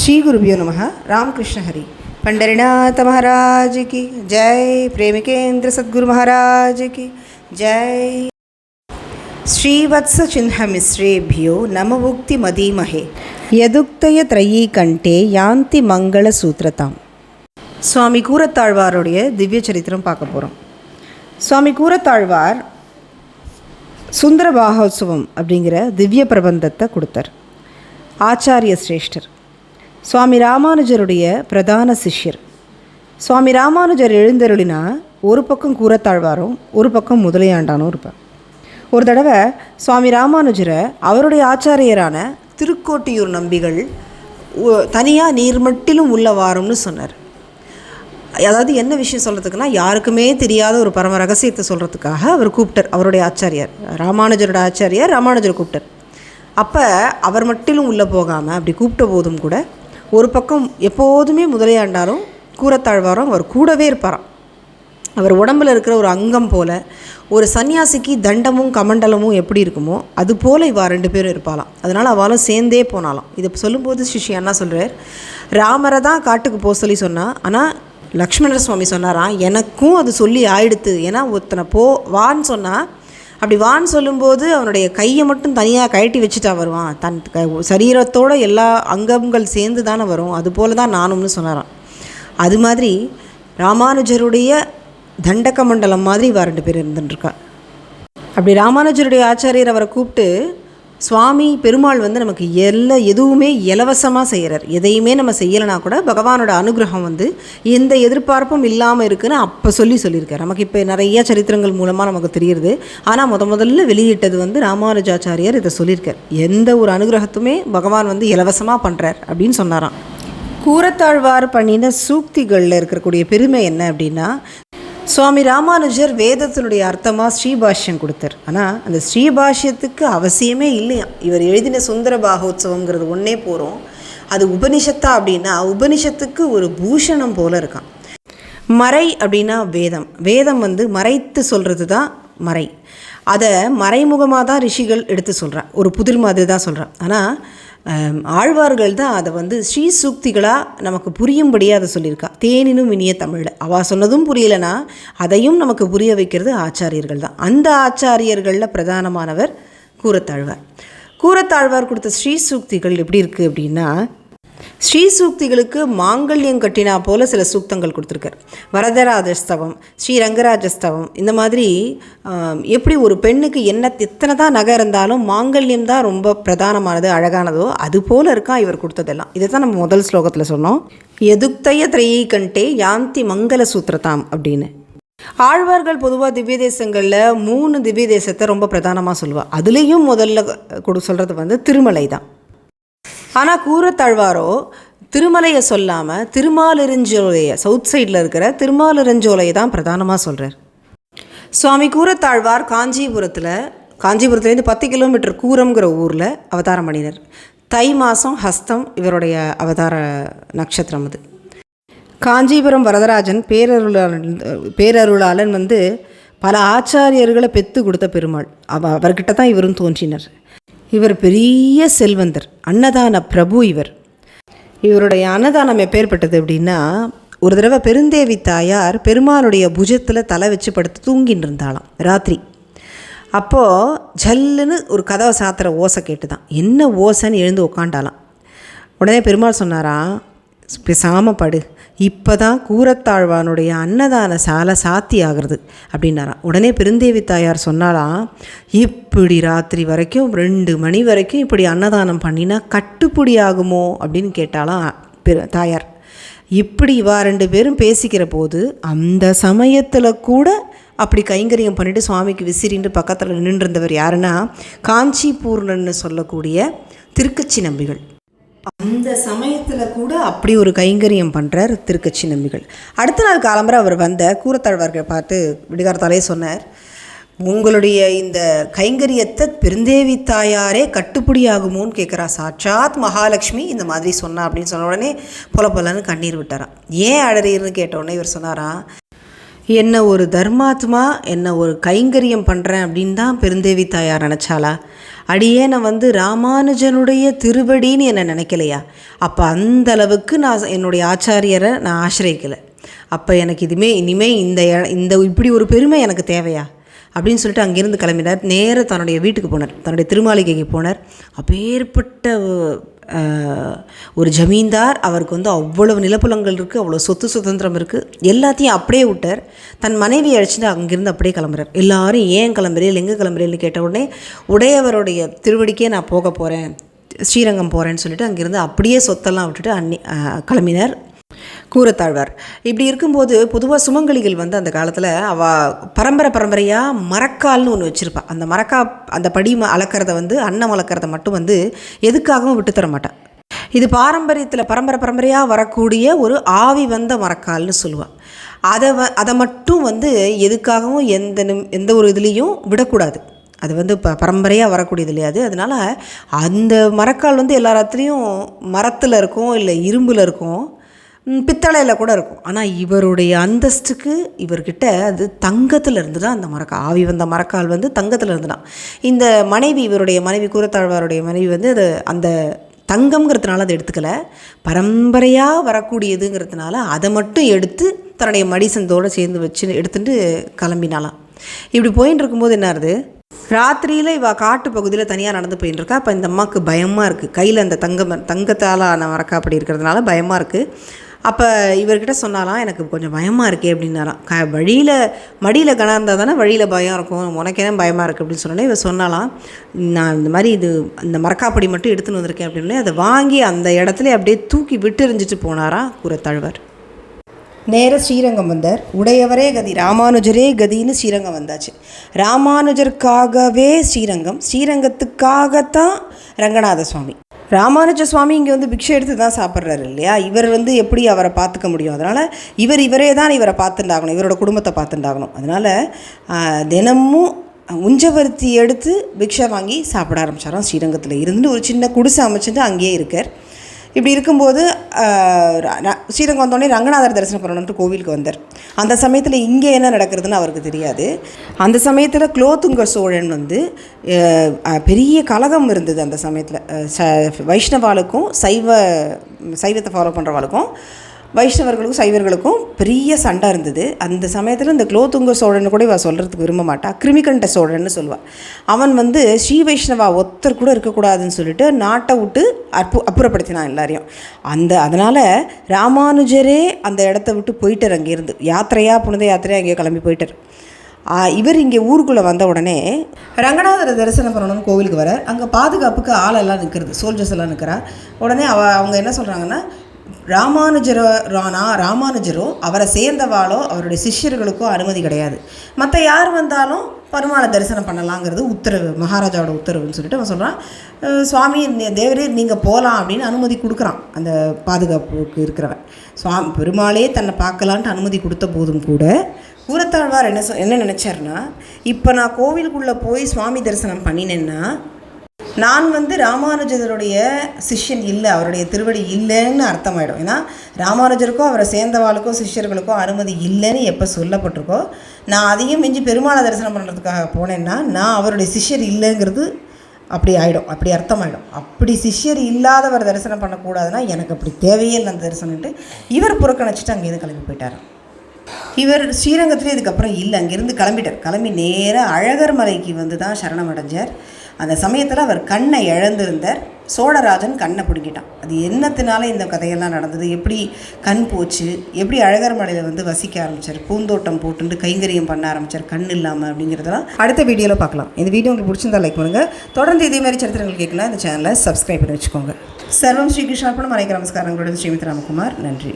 శ్రీ గురుభ్యో నమ రామకృష్ణ హరి పండరినాథ మహారాజ్ కి జై ప్రేమికేంద్ర సద్గురు మహారాజ్ కి జై శ్రీవత్స చిహ్నమిశ్రేభ్యో నమముక్తి మదీమహే యదుక్తయ த்ரயீ கண்டே யாந்தி மங்கள சூத்திரதாம் சுவாமி கூரத்தாழ்வாருடைய திவ்ய சரித்திரம் பார்க்க போகிறோம் சுவாமி கூரத்தாழ்வார் சுந்தர பாகோத்சவம் அப்படிங்கிற திவ்ய பிரபந்தத்தை கொடுத்தார் ஆச்சாரிய சிரேஷ்டர் சுவாமி ராமானுஜருடைய பிரதான சிஷ்யர். சுவாமி ராமானுஜர் எழுந்தருளினா ஒரு பக்கம் கூரத்தாழ்வாரும் ஒரு பக்கம் முதலையாண்டானும் இருப்பார். ஒரு தடவை சுவாமி ராமானுஜரை அவருடைய ஆச்சாரியரான திருக்கோட்டியூர் நம்பிகள் தனியாக நீர் மட்டிலும் உள்ள வாரம்னு சொன்னார். அதாவது என்ன விஷயம் சொல்கிறதுக்குன்னா யாருக்குமே தெரியாத ஒரு பரம ரகசியத்தை சொல்கிறதுக்காக அவர் கூப்பிட்டார் அவருடைய ஆச்சாரியார். ராமானுஜரோட ஆச்சாரியார் ராமானுஜர் கூப்பிட்டார். அப்போ அவர் மட்டிலும் உள்ளே போகாமல் அப்படி கூப்பிட்ட போதும் கூட ஒரு பக்கம் எப்போதுமே முதலையாண்டாலும் கூறத்தாழ்வாரும் அவர் கூடவே இருப்பாராம். அவர் உடம்பில் இருக்கிற ஒரு அங்கம் போல் ஒரு சன்னியாசிக்கு தண்டமும் கமண்டலமும் எப்படி இருக்குமோ அது போல் இவா ரெண்டு பேரும் இருப்பாளாம். அதனால் அவளும் சேர்ந்தே போனாலாம் இதை சொல்லும்போது சிஷி என்ன சொல்கிறார் ராமரை தான் காட்டுக்கு போக சொல்லி சொன்னால் ஆனால் லக்ஷ்மணர் சுவாமி சொன்னாராம் எனக்கும் அது சொல்லி ஆயிடுத்து. ஏன்னா ஒருத்தனை போ வான்னு சொன்னால் அப்படி வான்னு சொல்லும்போது அவனுடைய கையை மட்டும் தனியாக கழட்டி வச்சுட்டா வருவான். தன் க சரீரத்தோட எல்லா அங்கங்கள் சேர்ந்து தானே வரும். அது போல தான் நானும்னு சொன்னாரான் அது மாதிரி ராமானுஜருடைய தண்டக மண்டலம் மாதிரி இவா ரெண்டு பேர் இருந்துட்டுருக்கா அப்படி ராமானுஜருடைய ஆச்சாரியர் அவரை கூப்பிட்டு சுவாமி பெருமாள் வந்து நமக்கு எல்லா எதுவுமே இலவசமாக செய்கிறார் எதையுமே நம்ம செய்யலைனா கூட பகவானோட அனுகிரகம் வந்து எந்த எதிர்பார்ப்பும் இல்லாமல் இருக்குன்னு அப்போ சொல்லி சொல்லியிருக்கார். நமக்கு இப்போ நிறைய சரித்திரங்கள் மூலமாக நமக்கு தெரியுது. ஆனால் முத முதல்ல வெளியிட்டது வந்து ராமானுஜாச்சாரியார் இதை சொல்லியிருக்கார். எந்த ஒரு அனுகிரகத்துமே பகவான் வந்து இலவசமாக பண்ணுறார் அப்படின்னு சொன்னாராம். கூரத்தாழ்வார் பண்ணின சூக்திகளில் இருக்கக்கூடிய பெருமை என்ன அப்படின்னா சுவாமி ராமானுஜர் வேதத்தினுடைய அர்த்தமாக ஸ்ரீபாஷ்யம் கொடுத்தார். ஆனால் அந்த ஸ்ரீபாஷ்யத்துக்கு அவசியமே இல்லையா? இவர் எழுதின சுந்தர பாகோத்சவங்கிறது ஒன்றே போகிறோம் அது உபனிஷத்தா அப்படின்னா உபனிஷத்துக்கு ஒரு பூஷணம் போல இருக்கான். மறை அப்படின்னா வேதம். வேதம் வந்து மறைத்து சொல்கிறது தான் மறை. அதை மறைமுகமாக தான் ரிஷிகள் எடுத்து சொல்கிறான் ஒரு புதிர் மாதிரி தான் சொல்கிறான் ஆனால் ஆழ்வார்கள் தான் அதை வந்து ஸ்ரீ சூக்திகளாக நமக்கு புரியும்படியாக அதை சொல்லியிருக்கா. தேனினும் இனிய தமிழில். அவள் சொன்னதும் புரியலைனா அதையும் நமக்கு புரிய வைக்கிறது ஆச்சாரியர்கள் தான். அந்த ஆச்சாரியர்களில் பிரதானமானவர் கூரத்தாழ்வார். கூரத்தாழ்வார் கொடுத்த ஸ்ரீ சூக்திகள் எப்படி இருக்குது அப்படின்னா ஸ்ரீ சூக்திகளுக்கு மாங்கல்யம் கட்டினா போல சில சூக்தங்கள் கொடுத்துருக்கார். வரதராஜஸ்தவம் ஸ்ரீ ரங்கராஜஸ்தவம் இந்த மாதிரி எப்படி ஒரு பெண்ணுக்கு என்ன எத்தனை தான் நகை இருந்தாலும் மாங்கல்யம் தான் ரொம்ப பிரதானமானது அழகானதோ அது போல் இருக்கா இவர் கொடுத்ததெல்லாம். இதை தான் நம்ம முதல் ஸ்லோகத்தில் சொன்னோம். எதுக்தய திரையை கண்டே யாந்தி மங்கள சூத்திரதாம் அப்படின்னு. ஆழ்வார்கள் பொதுவாக திவ்ய தேசங்களில் மூணு திவ்ய தேசத்தை ரொம்ப பிரதானமாக சொல்லுவாள் அதுலேயும் முதல்ல கொடு சொல்கிறது வந்து திருமலை தான் ஆனால் கூரத்தாழ்வாரோ திருமலையை சொல்லாமல் திருமாலிருஞ்சோலையை சவுத் சைடில் இருக்கிற திருமாலிருஞ்சோலையை தான் பிரதானமாக சொல்கிறார் சுவாமி கூரத்தாழ்வார் காஞ்சிபுரத்தில் காஞ்சிபுரத்துலேருந்து பத்து கிலோமீட்டர் கூரம்ங்கிற ஊரில் அவதாரம் பண்ணினர். தை மாதம் ஹஸ்தம் இவருடைய அவதார நட்சத்திரம் அது. காஞ்சிபுரம் வரதராஜன் பேரருளாளன் பேரருளாளன் வந்து பல ஆச்சாரியர்களை பெற்று கொடுத்த பெருமாள். அவ அவர்கிட்ட தான் இவரும் தோன்றினர். இவர் பெரிய செல்வந்தர் அன்னதான பிரபு இவர். இவருடைய அன்னதானம் எப்பேற்பட்டது அப்படின்னா ஒரு தடவை பெருந்தேவி தாயார் பெருமாளுடைய புஜத்தில் தலை வச்சு படுத்து தூங்கின்னு இருந்தாலாம் ராத்திரி. அப்போது ஜல்லுன்னு ஒரு கதவை சாத்துற ஓசை கேட்டு தான் என்ன ஓசைன்னு எழுந்து உக்காண்டாலாம் உடனே பெருமாள் சொன்னாராம் பேசாமல் படு. இப்போ தான் கூரத்தாழ்வானுடைய அன்னதான சாலை சாத்தி ஆகிறது அப்படின்னாராம். உடனே பெருந்தேவி தாயார் சொன்னாலாம் இப்படி ராத்திரி வரைக்கும் ரெண்டு மணி வரைக்கும் இப்படி அன்னதானம் பண்ணினா கட்டுப்படி ஆகுமோ? அப்படின்னு கேட்டாலாம் பெரு தாயார். இப்படி இவா ரெண்டு பேரும் பேசிக்கிற போது அந்த சமயத்தில் கூட அப்படி கைங்கரியம் பண்ணிவிட்டு சுவாமிக்கு விசிறின்னு பக்கத்தில் நின்றுருந்தவர் யாருன்னா காஞ்சிபூர்ணன்னு சொல்லக்கூடிய திருக்கச்சி நம்பிகள். அந்த சமயத்தில் கூட அப்படி ஒரு கைங்கரியம் பண்ணுறார் திருக்கட்சி நம்பிகள். அடுத்த நாள் காலம்பரை அவர் வந்த கூரத்தாழ்வார்களை பார்த்து விடுகாரத்தாலே சொன்னார் உங்களுடைய இந்த கைங்கரியத்தை பெருந்தேவி தாயாரே கட்டுப்படியாகுமோன்னு கேட்குறா. சாட்சாத் மகாலட்சுமி இந்த மாதிரி சொன்னா அப்படின்னு சொன்ன உடனே பொல பொலன்னு கண்ணீர் விட்டாராம். ஏன் அழறீர்னு கேட்டவுடனே இவர் சொன்னாராம் என்ன ஒரு தர்மாத்மா என்ன ஒரு கைங்கரியம் பண்ணுறேன் அப்படின்னு தான் பெருந்தேவி தாயார் நினச்சாளா? அடியே நான் வந்து ராமானுஜனுடைய திருவடின்னு என்னை நினைக்கலையா? அப்போ அந்த அளவுக்கு நான் என்னுடைய ஆச்சாரியரை நான் ஆசிரியக்கலை. அப்போ எனக்கு இதுமே இனிமேல் இந்த இந்த இப்படி ஒரு பெருமை எனக்கு தேவையா? அப்படின்னு சொல்லிட்டு அங்கேருந்து கிளம்பினார். நேராக தன்னுடைய வீட்டுக்கு போனார். தன்னுடைய திருமாளிகைக்கு போனார். அப்பேற்பட்ட ஒரு ஜமீன்தார் அவருக்கு வந்து அவ்வளவு நிலப்புலங்கள் இருக்குது அவ்வளோ சொத்து சுதந்திரம் இருக்குது எல்லாத்தையும் அப்படியே விட்டார். தன் மனைவி அழைச்சிட்டு அங்கேருந்து அப்படியே கிளம்புறார். எல்லாரும் ஏன் கிளம்புறீங்க எங்கே கிளம்புறீங்கன்னு கேட்ட உடனே உடையவருடைய திருவடிக்கே நான் போக போகிறேன் ஸ்ரீரங்கம் போகிறேன்னு சொல்லிட்டு அங்கேருந்து அப்படியே சொத்தெல்லாம் விட்டுட்டு அன்னி கிளம்பினார். கூறத்தாழ்வார். இப்படி இருக்கும்போது பொதுவாக சுமங்கலிகள் வந்து அந்த காலத்தில் அவ பரம்பரை பரம்பரையாக மரக்கால்னு ஒன்று வச்சுருப்பா. அந்த மரக்கா அந்த படி ம- வந்து அன்னம் அளக்கறத மட்டும் வந்து எதுக்காகவும் விட்டு தர இது பாரம்பரியத்தில் பரம்பரை பரம்பரையாக வரக்கூடிய ஒரு ஆவி வந்த மரக்கால்னு சொல்லுவாள் அதை வ அதை மட்டும் வந்து எதுக்காகவும் எந்த நிம் எந்த ஒரு இதுலேயும் விடக்கூடாது. அது வந்து ப பரம்பரையாக வரக்கூடியது இல்லையாது அதனால் அந்த மரக்கால் வந்து எல்லா இடத்துலையும் மரத்தில் இருக்கும் இல்லை இரும்பில் இருக்கும் பித்தளையில் கூட இருக்கும். ஆனால் இவருடைய அந்தஸ்துக்கு இவர்கிட்ட அது தங்கத்தில் இருந்து தான் அந்த மரக்கா ஆவி வந்த மரக்கால் வந்து தங்கத்தில் இருந்து தான் இந்த மனைவி இவருடைய மனைவி கூரத்தாழ்வாருடைய மனைவி வந்து அது அந்த தங்கம்ங்கிறதுனால அதை எடுத்துக்கல. பரம்பரையாக வரக்கூடியதுங்கிறதுனால அதை மட்டும் எடுத்து தன்னுடைய மடிசந்தோடு சேர்ந்து வச்சு எடுத்துட்டு கிளம்பினாலாம் இப்படி போயின்னு இருக்கும்போது என்ன ஆகுது? ராத்திரியில் இவள் காட்டு பகுதியில் தனியாக நடந்து போயின்னு இருக்கா. அப்போ இந்த அம்மாவுக்கு பயமாக இருக்குது கையில் அந்த தங்கம் தங்கத்தால் ஆன மரக்கா அப்படி இருக்கிறதுனால பயமாக இருக்குது அப்போ இவர்கிட்ட சொன்னாலாம் எனக்கு கொஞ்சம் பயமாக இருக்கே அப்படின்னாலாம். க வழியில் மடியில் கணம் இருந்தால் தானே வழியில் பயம் இருக்கும். உனக்கு என்ன பயமாக இருக்குது அப்படின்னு சொன்னோன்னே இவர் சொன்னாலாம் நான் இந்த மாதிரி இது இந்த மரக்காப்படி மட்டும் எடுத்துன்னு வந்திருக்கேன் அப்படின்னு. அதை வாங்கி அந்த இடத்துல அப்படியே தூக்கி விட்டு எறிஞ்சிட்டு போனாராம் கூரத்தழுவர். நேர ஸ்ரீரங்கம் வந்தார். உடையவரே கதி ராமானுஜரே கதின்னு ஸ்ரீரங்கம் வந்தாச்சு. ராமானுஜருக்காகவே ஸ்ரீரங்கம் ஸ்ரீரங்கத்துக்காகத்தான் ரங்கநாத சுவாமி ராமானுஜ சுவாமி இங்கே வந்து பிக்ஷை எடுத்து தான் சாப்பிட்றாரு இல்லையா? இவர் வந்து எப்படி அவரை பார்த்துக்க முடியும்? அதனால் இவர் இவரே தான் இவரை பார்த்துண்டாகணும் இவரோட குடும்பத்தை பார்த்துண்டாகணும். அதனால் தினமும் உஞ்சவர்த்தி எடுத்து பிக்ஷை வாங்கி சாப்பிட ஆரம்பிச்சாராம் ஸ்ரீரங்கத்தில். இருந்து ஒரு சின்ன குடிசை அமைச்சிட்டு அங்கேயே இருக்கார். இப்படி இருக்கும்போது ஸ்ரீரங்கம் வந்தோடனே ரங்கநாதர் தரிசனம் பண்ணணுன்ட்டு கோவிலுக்கு வந்தார். அந்த சமயத்தில் இங்கே என்ன நடக்கிறதுன்னு அவருக்கு தெரியாது. அந்த சமயத்தில் குலோத்துங்க சோழன் வந்து பெரிய கலகம் இருந்தது அந்த சமயத்தில். ச வைஷ்ணவாளுக்கும் சைவ சைவத்தை ஃபாலோ பண்ணுறவாளுக்கும் வைஷ்ணவர்களுக்கும் சைவர்களுக்கும் பெரிய சண்டை இருந்தது. அந்த சமயத்தில் இந்த குலோத்துங்க சோழன் கூட இவ சொல்கிறதுக்கு விரும்ப மாட்டா. கிருமிகண்ட சோழன்னு சொல்லுவாள் அவன் வந்து ஸ்ரீ வைஷ்ணவா ஒருத்தர் கூட இருக்கக்கூடாதுன்னு சொல்லிட்டு நாட்டை விட்டு அற்பு அப்புறப்படுத்தினான் எல்லாரையும். அந்த அதனால் ராமானுஜரே அந்த இடத்த விட்டு போயிட்டார் அங்கேருந்து. யாத்திரையா புனித யாத்திரையாக அங்கேயே கிளம்பி போயிட்டார். இவர் இங்கே ஊருக்குள்ளே வந்த உடனே ரங்கநாதரை தரிசனம் பண்ணணும்னு கோவிலுக்கு வர அங்கே பாதுகாப்புக்கு ஆளெல்லாம் நிற்கிறது சோல்ஜர்ஸ் எல்லாம் நிற்கிறா உடனே அவ அவங்க என்ன சொல்கிறாங்கன்னா ராமானுஜரோ ரானா ராமானுஜரோ அவரை சேர்ந்தவாளோ அவருடைய சிஷ்யர்களுக்கோ அனுமதி கிடையாது. மற்ற யார் வந்தாலும் பெருமாளை தரிசனம் பண்ணலாங்கிறது உத்தரவு மகாராஜாவோட உத்தரவுன்னு சொல்லிட்டு அவன் சொல்கிறான் சுவாமி தேவரீர் தேவரே நீங்கள் போகலாம் அப்படின்னு அனுமதி கொடுக்குறான். அந்த பாதுகாப்புக்கு இருக்கிறவன். சுவாமி பெருமாளே தன்னை பார்க்கலான்ட்டு அனுமதி கொடுத்த போதும் கூட கூரத்தாழ்வார் என்ன சொ என்ன நினச்சாருன்னா இப்போ நான் கோவிலுக்குள்ளே போய் சுவாமி தரிசனம் பண்ணினேன்னா நான் வந்து ராமானுஜருடைய சிஷ்யன் இல்லை அவருடைய திருவடி இல்லைன்னு அர்த்தமாயிடும். ஏன்னா ராமானுஜருக்கும் அவரை சேர்ந்தவாளுக்கும் சிஷ்யர்களுக்கும் அனுமதி இல்லைன்னு எப்போ சொல்லப்பட்டிருக்கோ நான் அதையும் மிஞ்சி பெருமாளை தரிசனம் பண்ணுறதுக்காக போனேன்னா நான் அவருடைய சிஷ்யர் இல்லைங்கிறது அப்படி ஆகிடும் அப்படி அர்த்தமாயிடும். அப்படி சிஷ்யர் இல்லாதவர் தரிசனம் பண்ணக்கூடாதுன்னா எனக்கு அப்படி தேவையே இல்லை அந்த தரிசனம்ட்டு இவர் புறக்கணிச்சிட்டு அங்கேருந்து கிளம்பி போயிட்டார். இவர் ஸ்ரீரங்கத்துலேயே இதுக்கப்புறம் இல்லை அங்கேருந்து கிளம்பிட்டார். கிளம்பி நேராக அழகர் மலைக்கு வந்து தான் சரணம் அடைஞ்சார். அந்த சமயத்தில் அவர் கண்ணை இழந்திருந்தார். சோழராஜன் கண்ணை பிடுங்கிட்டான். அது என்னத்தினால இந்த கதையெல்லாம் நடந்தது? எப்படி கண் போச்சு? எப்படி அழகர் மலையில் வந்து வசிக்க ஆரம்பித்தார் பூந்தோட்டம் போட்டுட்டு கைங்கரியம் பண்ண ஆரம்பித்தார் கண் இல்லாமல் அப்படிங்கிறதெல்லாம் அடுத்த வீடியோவில் பார்க்கலாம். இந்த வீடியோ உங்களுக்கு பிடிச்சிருந்தா லைக் பண்ணுங்கள் தொடர்ந்து இதே மாதிரி சரித்திரங்கள் கேட்கலாம். இந்த சேனலை சப்ஸ்கிரைப் பண்ணி வச்சுக்கோங்க. சர்வம் ஸ்ரீகிருஷ்ணார்ப்பணம் அனைக்கு நமஸ்காரங்களுடன் ஸ்ரீமித் ராமகுமார். நன்றி.